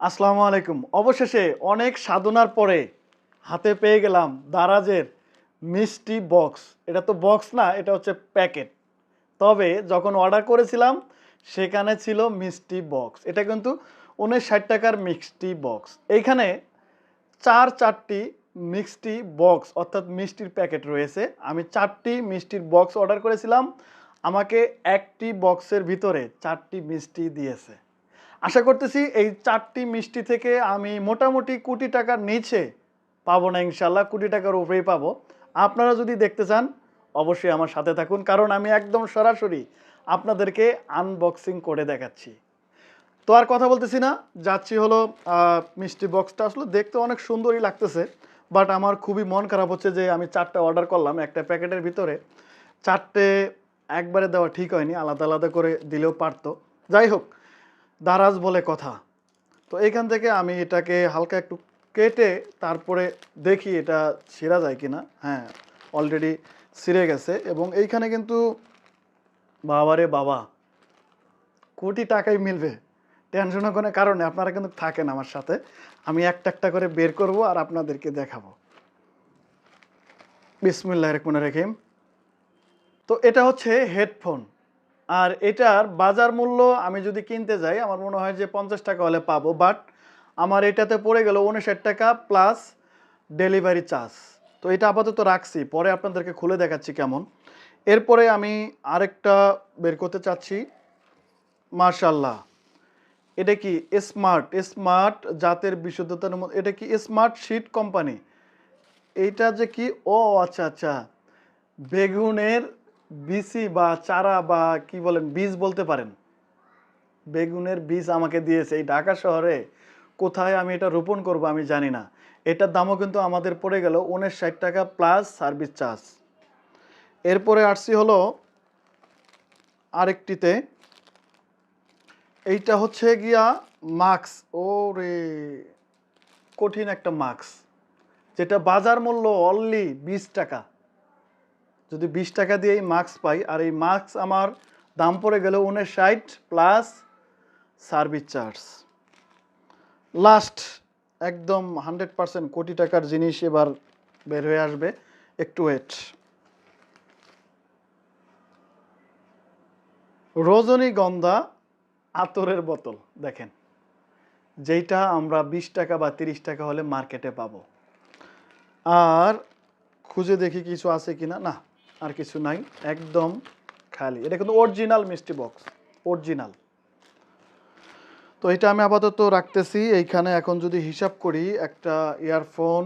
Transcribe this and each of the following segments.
আসসালামু আলাইকুম। অবশেষে অনেক সাধনার পরে হাতে পেয়ে গেলাম দারাজের মিষ্টি বক্স। এটা তো বক্স না, এটা হচ্ছে প্যাকেট। তবে যখন অর্ডার করেছিলাম, সেখানে ছিল মিষ্টি বক্স। এটা কিন্তু উনিশ ষাট টাকার মিষ্টি বক্স। এইখানে চার চারটি মিষ্টি বক্স, অর্থাৎ মিষ্টির প্যাকেট রয়েছে। আমি চারটি মিষ্টির বক্স অর্ডার করেছিলাম। আমাকে একটি বক্সের ভিতরে চারটি মিষ্টি দিয়েছে। আশা করতেছি এই চারটি মিষ্টি থেকে আমি মোটামুটি কোটি টাকার নিচে পাবো না ইনশাল্লাহ কোটি টাকার উপরেই পাবো। আপনারা যদি দেখতে চান, অবশ্যই আমার সাথে থাকুন, কারণ আমি একদম সরাসরি আপনাদেরকে আনবক্সিং করে দেখাচ্ছি। তো আর কথা বলতেছি না, যাচ্ছি হলো মিষ্টি বক্সটা আসলে দেখতে অনেক সুন্দরই লাগতেছে বাট আমার খুবই মন খারাপ হচ্ছে যে আমি চারটা অর্ডার করলাম, একটা প্যাকেটের ভিতরে। চারটে একবারে দেওয়া ঠিক হয়নি, আলাদা আলাদা করে দিলেও পারতো। যাই হোক দারাজ বলে কথা। তো এইখান থেকে আমি এটাকে হালকা একটু কেটে তারপরে দেখি এটা ছিঁড়া যায় কিনা। হ্যাঁ অলরেডি ছিঁড়ে গেছে এবং এইখানে কিন্তু বাবারে বাবা, কোটি টাকাই মিলবে। টেনশনের কোনো কারণে, আপনারা কিন্তু থাকেন আমার সাথে। আমি একটা একটা করে বের করব আর আপনাদেরকে দেখাবো। বিসমুল্লাহ রহিম। তো এটা হচ্ছে হেডফোন। আর এটার বাজার মূল্য আমি যদি কিনতে যাই, আমার মনে হয় যে পঞ্চাশ টাকা হলে পাবো বাট আমার এটাতে পড়ে গেল উনষাট টাকা প্লাস ডেলিভারি চার্জ তো এটা আপাতত রাখছি, পরে আপনাদেরকে খুলে দেখাচ্ছি কেমন। এরপরে আমি আরেকটা বের করতে চাচ্ছি। মার্শাল্লাহ এটা কি স্মার্ট স্মার্ট জাতের বিশুদ্ধতার মধ্যে, এটা কি স্মার্ট শিট কোম্পানি এইটা যে কি? ও আচ্ছা আচ্ছা। বেগুনের বিসি বা চারা বা কি বলেন, বীজ বলতে পারেন। বেগুনের বীজ আমাকে দিয়েছে এই ঢাকা শহরে। কোথায় আমি এটা রোপণ করব আমি জানি না। এটার দামও কিন্তু আমাদের পড়ে গেল উনিশ ষাট টাকা প্লাস সার্ভিস চার্জ এরপরে আসছি হলো আরেকটিতে। এইটা হচ্ছে গিয়া মাস্ক ও রে কঠিন একটা মাস্ক যেটা বাজার মূল্য অনলি বিশ টাকা। যদি বিশ টাকা দিয়ে এই মাস্ক পাই, আর এই মাস্ক আমার দাম পড়ে গেল ষাট প্লাস সার্ভিস চার্জ। লাস্ট, একদম হান্ড্রেড পার্সেন্ট কোটি টাকার জিনিস এবার বের হয়ে আসবে। একটু ওয়েট রজনীগন্ধা আতরের বোতল, দেখেন। যেইটা আমরা বিশ টাকা বা তিরিশ টাকা হলে মার্কেটে পাবো। আর খুঁজে দেখি কিছু আছে কিনা। না আর কিছু নাই, একদম খালি। এটা কিন্তু অরিজিনাল মিষ্টি বক্স অরিজিনাল তো এটা আমি আপাতত রাখতেছি, এইখানে এখন যদি হিসাব করি, একটা ইয়ারফোন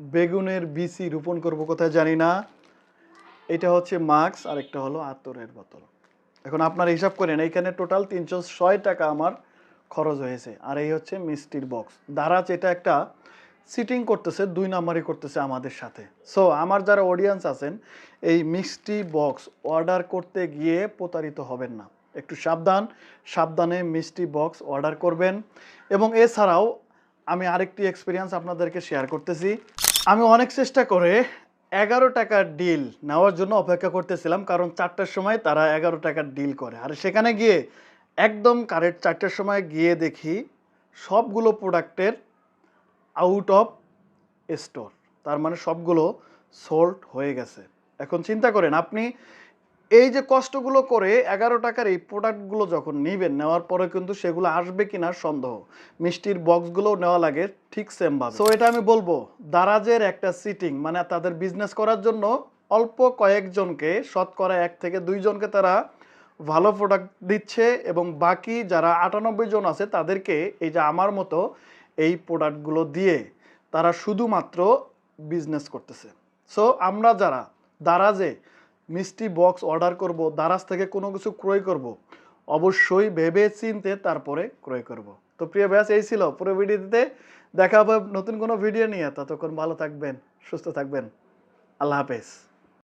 বেগুনের বিসি রোপণ করব কোথায় জানি না। এটা হচ্ছে মাস্ক আর একটা হলো আতরের বোতল। এখন আপনারা হিসাব করেন, এইখানে টোটাল তিনশো ছয় টাকা আমার খরচ হয়েছে। আর এই হচ্ছে মিষ্টির বক্স দারাজ এটা একটা সিটিং করতেছে, দুই নাম্বারই করতেছে আমাদের সাথে। সো আমার যারা অডিয়েন্স আছেন, এই মিষ্টি বক্স অর্ডার করতে গিয়ে প্রতারিত হবেন না। একটু সাবধান, সাবধানে মিষ্টি বক্স অর্ডার করবেন। এবং এছাড়াও আমি আরেকটি এক্সপিরিয়েন্স আপনাদেরকে শেয়ার করতেছি। আমি অনেক চেষ্টা করে এগারো টাকার ডিল নেওয়ার জন্য অপেক্ষা করতেছিলাম, কারণ চারটার সময় তারা এগারো টাকার ডিল করে। আর সেখানে গিয়ে একদম কারেক্ট চারটার সময় গিয়ে দেখি সবগুলো প্রোডাক্টের আউট অফ স্টোর। তার মানে সবগুলো সোল্ড হয়ে গেছে। এখন চিন্তা করেন, আপনি এই যে কষ্টগুলো করে এগারো টাকার এই প্রোডাক্টগুলো যখন নেবেন, নেওয়ার পরে কিন্তু সেগুলো আসবে কিনা সন্দেহ। মিষ্টির বক্সগুলোও নেওয়া লাগে ঠিক সেমভাবে। সো এটা আমি বলব, দারাজের একটা সিটিং মানে তাদের বিজনেস করার জন্য অল্প কয়েকজনকে, শতকরা এক থেকে দুইজনকে তারা ভালো প্রোডাক্ট দিচ্ছে এবং বাকি যারা আটানব্বই জন আছে তাদেরকে এই যে আমার মতো এই প্রোডাক্টগুলো দিয়ে তারা শুধুমাত্র বিজনেস করতেছে। সো আমরা যারা দারাজে মিষ্টি বক্স অর্ডার করব দারাজ থেকে কোনো কিছু ক্রয় করব, অবশ্যই ভেবে চিনতে তারপরে ক্রয় করব। তো প্রিয় ব্যাস, এই ছিল পুরো ভিডিওতে। দেখা হবে নতুন কোনো ভিডিও নিয়ে। ততক্ষণ ভালো থাকবেন, সুস্থ থাকবেন। আল্লাহ হাফেজ।